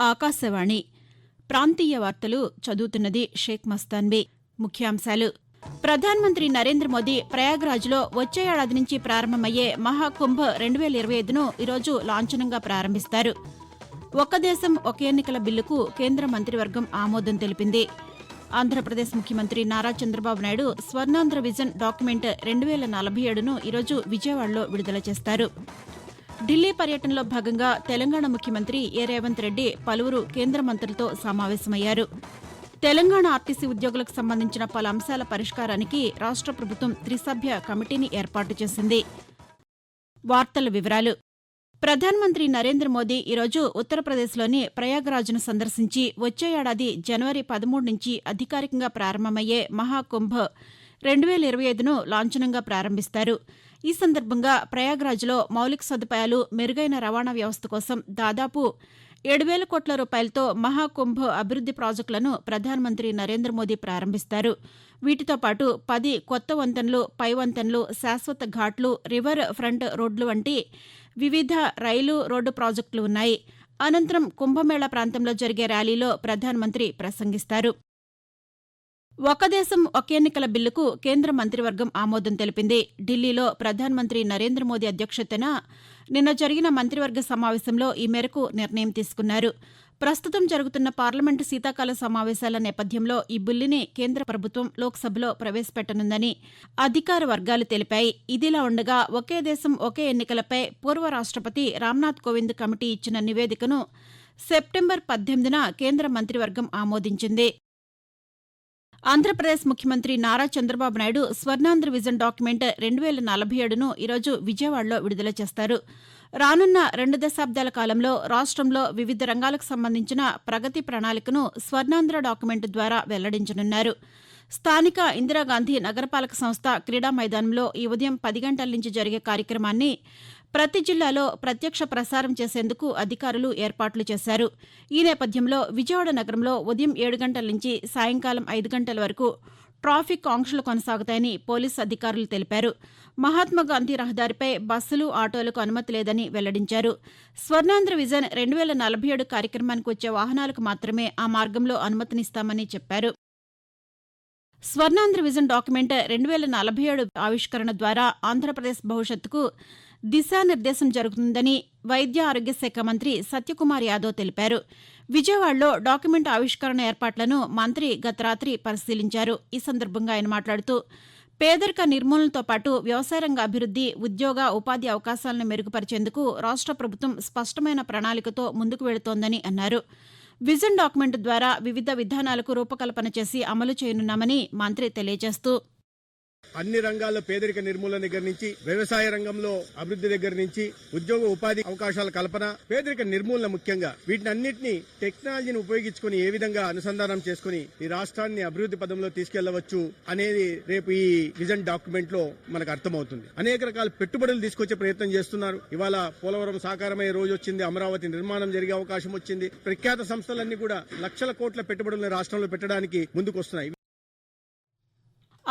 ఆకాశవాణి. ప్రాంతీయ వార్తలు చదువుతున్నది షేక్ మస్తాన్బీ. ముఖ్యాంశాలు. ప్రధానమంత్రి నరేంద్ర మోదీ ప్రయాగ్రాజ్లో వచ్చే ఏడాది నుంచి ప్రారంభమయ్యే మహాకుంభ్ రెండు వేల ఇరవై ఐదును ఈరోజు లాంఛనంగా ప్రారంభిస్తారు. ఒక్క దేశం ఒక ఎన్నికల బిల్లుకు కేంద్ర మంత్రివర్గం ఆమోదం తెలిపింది. ఆంధ్రప్రదేశ్ ముఖ్యమంత్రి నారా చంద్రబాబు నాయుడు స్వర్ణాంధ్ర విజన్ డాక్యుమెంట్ రెండు వేల నలభై ఏడును ఈరోజు విజయవాడలో విడుదల చేస్తారు. ఢిల్లీ పర్యటనలో భాగంగా తెలంగాణ ముఖ్యమంత్రి ఏ. రేవంత్ రెడ్డి పలువురు కేంద్ర మంత్రులతో సమావేశమయ్యారు. తెలంగాణ ఆర్టీసీ ఉద్యోగులకు సంబంధించిన పలు అంశాల పరిష్కారానికి రాష్ట్ర ప్రభుత్వం త్రిసభ్య కమిటీని ఏర్పాటు చేసింది. వార్తల వివరాలు. ప్రధానమంత్రి నరేంద్ర మోదీ ఈరోజు ఉత్తరప్రదేశ్లోని ప్రయాగ్రాజ్ను సందర్శించి వచ్చే ఏడాది జనవరి పదమూడు నుంచి అధికారికంగా ప్రారంభమయ్యే మహాకుంభ్ రెండు వేల ఇరవై ఐదును లాంఛనంగా ప్రారంభిస్తారు. ఈ సందర్భంగా ప్రయాగ్రాజ్లో మౌలిక సదుపాయాలు మెరుగైన రవాణా వ్యవస్థ కోసం దాదాపు ఏడు వేల కోట్ల రూపాయలతో మహాకుంభ్ అభివృద్ది ప్రాజెక్టులను ప్రధానమంత్రి నరేంద్ర మోదీ ప్రారంభిస్తారు. వీటితో పాటు పది కొత్త వంతెనలు పై వంతెనలు శాశ్వత ఘాట్లు రివర్ ఫ్రంట్ రోడ్లు వంటి వివిధ రైలు రోడ్డు ప్రాజెక్టులు ఉన్నాయి. అనంతరం కుంభమేళా ప్రాంతంలో జరిగే ర్యాలీలో ప్రధానమంత్రి ప్రసంగిస్తారు. ఒక దేశం ఒక ఎన్నికల బిల్లుకు కేంద్ర మంత్రివర్గం ఆమోదం తెలిపింది. ఢిల్లీలో ప్రధానమంత్రి నరేంద్ర మోదీ అధ్యక్షతన నిన్న జరిగిన మంత్రివర్గ సమావేశంలో ఈ మేరకు నిర్ణయం తీసుకున్నారు. ప్రస్తుతం జరుగుతున్న పార్లమెంటు శీతాకాల సమావేశాల నేపథ్యంలో ఈ బిల్లుని కేంద్ర ప్రభుత్వం లోక్సభలో ప్రవేశపెట్టనుందని అధికార వర్గాలు తెలిపాయి. ఇదిలా ఉండగా ఒకే దేశం ఒకే ఎన్నికలపై పూర్వ రాష్టపతి రామ్నాథ్ కోవింద్ కమిటీ ఇచ్చిన నివేదికను సెప్టెంబర్ పద్దెనిమిదిన కేంద్ర మంత్రివర్గం ఆమోదించింది. ఆంధ్రప్రదేశ్ ముఖ్యమంత్రి నారా చంద్రబాబు నాయుడు స్వర్ణాంధ్ర విజన్ డాక్యుమెంట్ రెండు వేల నలభై ఏడును ఈరోజు విజయవాడలో విడుదల చేస్తారు. రానున్న రెండు దశాబ్దాల కాలంలో రాష్ట్రంలో వివిధ రంగాలకు సంబంధించిన ప్రగతి ప్రణాళికను స్వర్ణాంధ్ర డాక్యుమెంట్ ద్వారా వెల్లడించనున్నారు. స్థానిక ఇందిరాగాంధీ నగరపాలక సంస్థ క్రీడా మైదానంలో ఈ ఉదయం పది గంటల నుంచి జరిగే కార్యక్రమాన్ని ప్రతి జిల్లాలో ప్రత్యక్ష ప్రసారం చేసేందుకు అధికారులు ఏర్పాట్లు చేశారు. ఈ నేపథ్యంలో విజయవాడ నగరంలో ఉదయం ఏడు గంటల నుంచి సాయంకాలం ఐదు గంటల వరకు ట్రాఫిక్ ఆంక్షలు కొనసాగుతాయని పోలీసు అధికారులు తెలిపారు. మహాత్మాగాంధీ రహదారిపై బస్సులు ఆటోలకు అనుమతి లేదని వెల్లడించారు. స్వర్ణాంధ్ర విజన్ రెండు వేల నలభై ఏడు కార్యక్రమానికి వచ్చే వాహనాలకు మాత్రమే ఆ మార్గంలో అనుమతినిస్తామని చెప్పారు. స్వర్ణాంధ్ర విజన్ డాక్యుమెంట్ రెండు వేల నలభై ఏడు ఆవిష్కరణ ద్వారా ఆంధ్రప్రదేశ్ భవిష్యత్తుకు దిశానిర్దేశం జరుగుతుందని వైద్య ఆరోగ్య శాఖ మంత్రి సత్యకుమార్ యాదవ్ తెలిపారు. విజయవాడలో డాక్యుమెంట్ ఆవిష్కరణ ఏర్పాట్లను మంత్రి గత రాత్రి పరిశీలించారు. ఈ సందర్భంగా ఆయన మాట్లాడుతూ పేదరిక నిర్మూలనతో పాటు వ్యవసాయ రంగ అభివృద్ది ఉద్యోగ ఉపాధి అవకాశాలను మెరుగుపరిచేందుకు రాష్ట్ర ప్రభుత్వం స్పష్టమైన ప్రణాళికతో ముందుకు వెళుతోందని అన్నారు. విజన్ డాక్యుమెంట్ ద్వారా వివిధ విధానాలకు రూపకల్పన చేసి అమలు చేయనున్నామని మంత్రి తెలియజేస్తూ అన్ని రంగాల్లో పేదరిక నిర్మూలన దగ్గర నుంచి వ్యవసాయ రంగంలో అభివృద్ధి దగ్గర నుంచి ఉద్యోగ ఉపాధి అవకాశాల కల్పన పేదరిక నిర్మూలన ముఖ్యంగా. వీటిని అన్నింటినీ టెక్నాలజీని ఉపయోగించుకొని ఏ విధంగా అనుసంధానం చేసుకుని ఈ రాష్ట్రాన్ని అభివృద్ధి పదంలో తీసుకెళ్ళవచ్చు అనేది రేపు ఈ విజన్ డాక్యుమెంట్లో మనకు అర్థమవుతుంది. అనేక రకాల పెట్టుబడులు తీసుకొచ్చే ప్రయత్నం చేస్తున్నారు. ఇవాళ పోలవరం సాకారమయ్యే రోజు వచ్చింది అమరావతి నిర్మాణం జరిగే అవకాశం వచ్చింది. ప్రఖ్యాత సంస్థలన్నీ కూడా లక్షల కోట్ల పెట్టుబడులను రాష్ట్రంలో పెట్టడానికి ముందుకొస్తున్నాయి.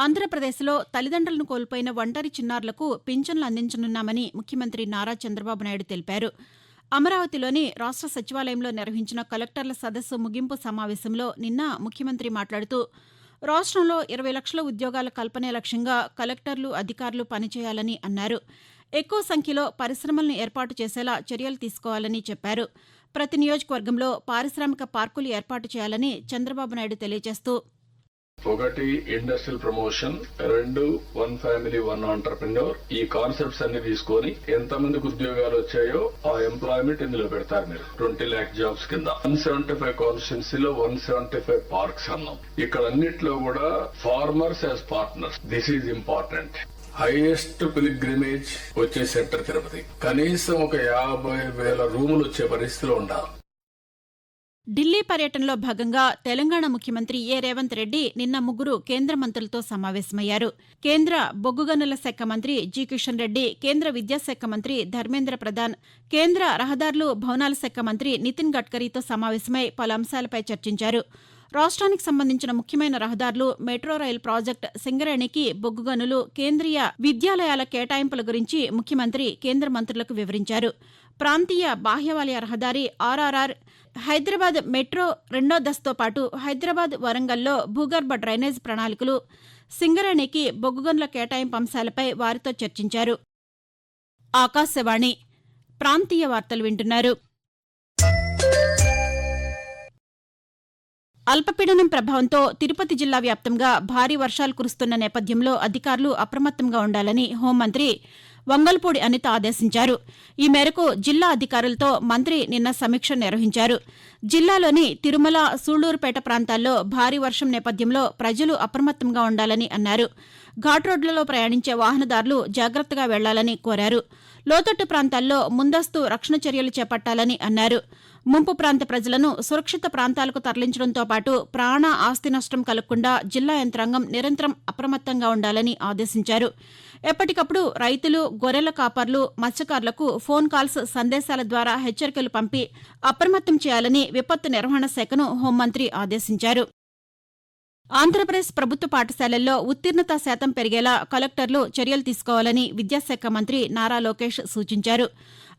ఆంధ్రప్రదేశ్లో తల్లిదండ్రులను కోల్పోయిన ఒంటరి చిన్నారులకు పింఛన్లు అందించనున్నామని ముఖ్యమంత్రి నారా చంద్రబాబు నాయుడు తెలిపారు. అమరావతిలోని రాష్ట్ర సచివాలయంలో నిర్వహించిన కలెక్టర్ల సదస్సు ముగింపు సమావేశంలో నిన్న ముఖ్యమంత్రి మాట్లాడుతూ రాష్ట్రంలో ఇరవై లక్షల ఉద్యోగాల కల్పనే లక్ష్యంగా కలెక్టర్లు అధికారులు పనిచేయాలని అన్నారు. ఎక్కువ సంఖ్యలో పరిశ్రమలను ఏర్పాటు చేసేలా చర్యలు తీసుకోవాలని చెప్పారు. ప్రతి నియోజకవర్గంలో పారిశ్రామిక పార్కులు ఏర్పాటు చేయాలని చంద్రబాబు నాయుడు తెలియజేస్తూ ఒకటి ఇండస్ట్రియల్ ప్రమోషన్ రెండు వన్ ఫ్యామిలీ వన్ ఆంటర్ప్రినర్. ఈ కాన్సెప్ట్స్ అన్ని తీసుకొని ఎంత మందికి ఉద్యోగాలు వచ్చాయో ఆ ఎంప్లాయ్మెంట్ ఇందులో పెడతారు మీరు. ట్వంటీ ల్యాక్ జాబ్స్ కింద. వన్ సెవెంటీ ఫైవ్ కాన్స్టిట్యున్సీలో వన్ సెవెంటీ ఫైవ్ పార్క్స్ అన్నాం. ఇక్కడ అన్నిట్లో కూడా farmers as partners. This is important. Highest pilgrimage వచ్చే సెంటర్ తిరుపతి. కనీసం ఒక యాభై వేల రూములు వచ్చే పరిస్థితిలో ఉండాలి. ఢిల్లీ పర్యటనలో భాగంగా తెలంగాణ ముఖ్యమంత్రి ఏ. రేవంత్ రెడ్డి నిన్న ముగ్గురు కేంద్ర మంత్రులతో సమావేశమయ్యారు. కేంద్ర బొగ్గు గనుల శాఖ మంత్రి జి. కిషన్ రెడ్డి కేంద్ర విద్యాశాఖ మంత్రి ధర్మేంద్ర ప్రధాన్ కేంద్ర రహదారులు భవనాల శాఖ మంత్రి నితిన్ గడ్కరీతో సమావేశమై పలు అంశాలపై చర్చించారు. రాష్ట్రానికి సంబంధించిన ముఖ్యమైన రహదారులు మెట్రో రైల్ ప్రాజెక్టు సింగరేణికి బొగ్గు గనులు కేంద్రీయ విద్యాలయాల కేటాయింపుల గురించి ముఖ్యమంత్రి కేంద్ర మంత్రులకు వివరించారు. ప్రాంతీయ బాహ్యవాలయ రహదారి ఆర్ఆర్ఆర్ హైదరాబాద్ మెట్రో రెండో దశతో పాటు హైదరాబాద్ వరంగల్లో భూగర్భ డ్రైనేజ్ ప్రణాళికలు సింగరేణికి బొగ్గుగనుల కేటాయింపు అంశాలపై వారితో చర్చించారు. ఆకాశవాణి ప్రాంతీయ వార్తలు వింటున్నారు. అల్పపీడనం ప్రభావంతో తిరుపతి జిల్లా వ్యాప్తంగా భారీ వర్షాలు కురుస్తున్న నేపథ్యంలో అధికారులు అప్రమత్తంగా ఉండాలని హోంమంత్రి వంగల్పూడి అనిత ఆదేశించారు. ఈ మేరకు జిల్లా అధికారులతో మంత్రి నిన్న సమీక్ష నిర్వహించారు. జిల్లాలోని తిరుమల సూళ్ళూరుపేట ప్రాంతాల్లో భారీ వర్షం నేపథ్యంలో ప్రజలు అప్రమత్తంగా ఉండాలని అన్నారు. ఘాట్ రోడ్లలో ప్రయాణించే వాహనదారులు జాగ్రత్తగా వెళ్ళాలని కోరారు. లోతట్టు ప్రాంతాల్లో ముందస్తు రక్షణ చర్యలు చేపట్టాలని అన్నారు. ముంపు ప్రాంత ప్రజలను సురక్షిత ప్రాంతాలకు తరలించడంతో పాటు ప్రాణ ఆస్తి నష్టం కలగకుండా జిల్లా యంత్రాంగం నిరంతరం అప్రమత్తంగా ఉండాలని ఆదేశించారు. ఎప్పటికప్పుడు రైతులు గొర్రెల కాపర్లు మత్స్యకారులకు ఫోన్ కాల్స్ సందేశాల ద్వారా హెచ్చరికలు పంపి అప్రమత్తం చేయాలని విపత్తు నిర్వహణ శాఖను హోంమంత్రి ఆదేశించారు. ఆంధ్రప్రదేశ్ ప్రభుత్వ పాఠశాలల్లో ఉత్తీర్ణత శాతం పెరిగేలా కలెక్టర్లు చర్యలు తీసుకోవాలని విద్యాశాఖ మంత్రి నారా లోకేష్ సూచించారు.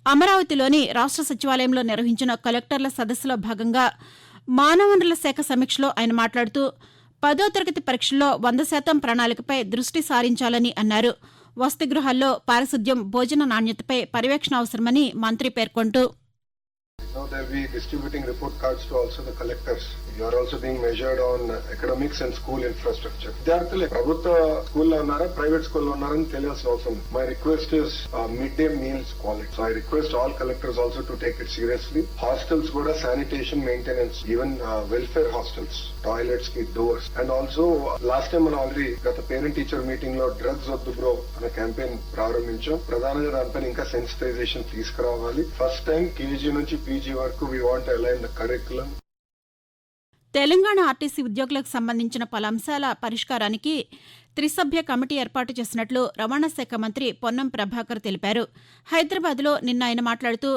అమరావతిలోని రాష్ట సచివాలయంలో నిర్వహించిన కలెక్టర్ల సదస్సులో భాగంగా మానవ వనరుల శాఖ సమీక్షలో ఆయన మాట్లాడుతూ పదో తరగతి పరీక్షల్లో వంద శాతం ప్రణాళికపై దృష్టి సారించాలని అన్నారు. వసతి గృహాల్లో పారిశుద్ధ్యం భోజన నాణ్యతపై పర్యవేక్షణ అవసరమని మంత్రి పేర్కొంటూ Now they'll be distributing report cards to also the collectors. You are also being measured on uh, academics and school infrastructure. విద్యార్థులు ప్రభుత్వ స్కూల్లో ఉన్నారా ప్రైవేట్ స్కూల్లో ఉన్నారని తెలియాల్సిన అవసరం my request is mid day meals quality so I request all collectors also to take it seriously hostels కూడా sanitation maintenance even welfare hostels టాయిలెట్స్కి doors and also last time మనం ఆల్రెడీ గత పేరెంట్ టీచర్ మీటింగ్లో drugs వద్దు bro అనే campaign ప్రారంభించాం. ప్రధానంగా దానిపైన ఇంకా సెన్సిటైజేషన్ తీసుకురావాలి. ఫస్ట్ టైం కేజీ నుంచి పీజీ వరకు want align the curriculum Telangana RTC ఉద్యోగులకు సంబంధించిన పలు అంశాల పరిష్కారానికి త్రిసభ్య కమిటీ ఏర్పాటు చేసినట్లు రవాణా శాఖ మంత్రి పొన్నం ప్రభాకర్ తెలిపారు. హైదరాబాద్లో నిన్న ఆయన మాట్లాడుతూ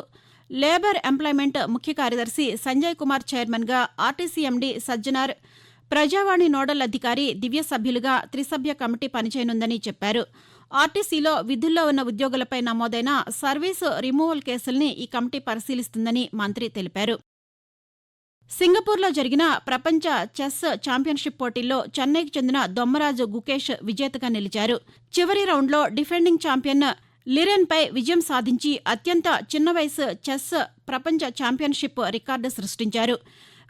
లేబర్ ఎంప్లాయ్మెంట్ ముఖ్య కార్యదర్శి సంజయ్ కుమార్ చైర్మన్గా RTC MD Sajjanar Prajavani nodal అధికారి దివ్య సభ్యులుగా త్రిసభ్య కమిటీ పనిచేయనుందని చెప్పారు. ఆర్టీసీలో విధుల్లో ఉన్న ఉద్యోగులపై నమోదైన సర్వీసు రిమూవల్ కేసుల్ని ఈ కమిటీ పరిశీలిస్తుందని మంత్రి తెలిపారు. సింగపూర్లో జరిగిన ప్రపంచ చెస్ ఛాంపియన్షిప్ పోటీల్లో చెన్నైకి చెందిన దొమ్మరాజు గుకేష్ విజేతగా నిలిచారు. చివరి రౌండ్లో డిఫెండింగ్ ఛాంపియన్ లిరెన్పై విజయం సాధించి అత్యంత చిన్న వయసు చెస్ ప్రపంచ ఛాంపియన్షిప్ రికార్డు సృష్టించారు.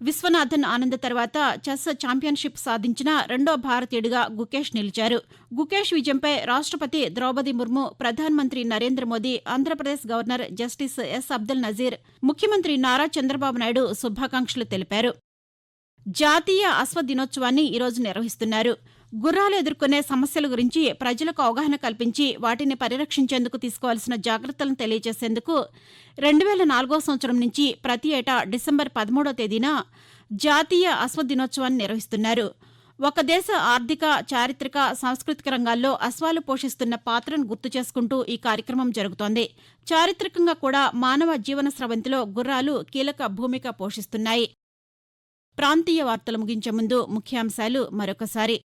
విశ్వనాథన్ ఆనంద్ తర్వాత చెస్ ఛాంపియన్షిప్ సాధించిన రెండో భారతీయుడిగా గుకేష్ నిలిచారు. గుకేష్ విజయంపై రాష్టపతి ద్రౌపది ముర్ము ప్రధానమంత్రి Narendra Modi Andhra Pradesh governor justice S Abdul Nazeer ముఖ్యమంత్రి నారా చంద్రబాబు నాయుడు శుభాకాంక్షలు తెలిపారు. జాతీయ అశ్వ దినోత్సవాన్ని ఈరోజు నిర్వహిస్తున్నారు. గుర్రాలు ఎదుర్కొనే సమస్యల గురించి ప్రజలకు అవగాహన కల్పించి వాటిని పరిరక్షించేందుకు తీసుకోవాల్సిన జాగ్రత్తలను తెలియజేసేందుకు రెండు వేల నాలుగో సంవత్సరం నుంచి ప్రతి ఏటా డిసెంబర్ పదమూడో తేదీన జాతీయ అశ్వ దినోత్సవాన్ని నిర్వహిస్తున్నారు. ఒక దేశ ఆర్థిక చారిత్రక సాంస్కృతిక రంగాల్లో అశ్వాలు పోషిస్తున్న పాత్రను గుర్తు చేసుకుంటూ ఈ కార్యక్రమం జరుగుతోంది. చారిత్రకంగా కూడా మానవ జీవన స్రవంతిలో గుర్రాలు కీలక భూమిక పోషిస్తున్నాయి. ప్రాంతీయ వార్తలు ముగించే ముందు ముఖ్యాంశాలు మరొకసారి.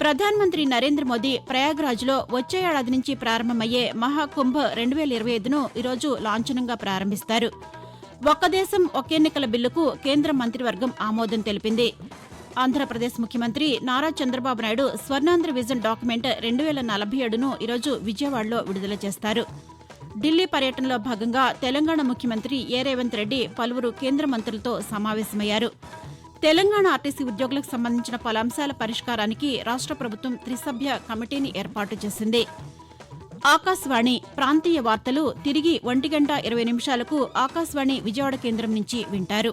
ప్రధానమంత్రి నరేంద్ర మోదీ ప్రయాగ్రాజ్లో వచ్చే ఏడాది నుంచి ప్రారంభమయ్యే మహాకుంభ్ రెండు వేల ఇరవై ఐదును ఈరోజు లాంఛనంగా ప్రారంభిస్తారు. ఒక్క దేశం ఒకే ఎన్నికల బిల్లుకు కేంద్ర మంత్రివర్గం ఆమోదం తెలిపింది. ఆంధ్రప్రదేశ్ ముఖ్యమంత్రి నారా చంద్రబాబు నాయుడు స్వర్ణాంధ్ర విజన్ డాక్యుమెంట్ రెండు వేల నలభై ఏడును ఈరోజు విజయవాడలో విడుదల చేస్తారు. ఢిల్లీ పర్యటనలో భాగంగా తెలంగాణ ముఖ్యమంత్రి ఏ రేవంత్ రెడ్డి పలువురు కేంద్ర మంత్రులతో సమావేశమయ్యారు. తెలంగాణ ఆర్టీసీ ఉద్యోగులకు సంబంధించిన పలు అంశాల పరిష్కారానికి రాష్ట్ర ప్రభుత్వం త్రిసభ్య కమిటీని ఏర్పాటు చేసింది. ఆకాశవాణి ప్రాంతీయ వార్తలు తిరిగి ఒంటి గంట ఇరవై నిమిషాలకు ఆకాశవాణి విజయవాడ కేంద్రం నుంచి వింటారు.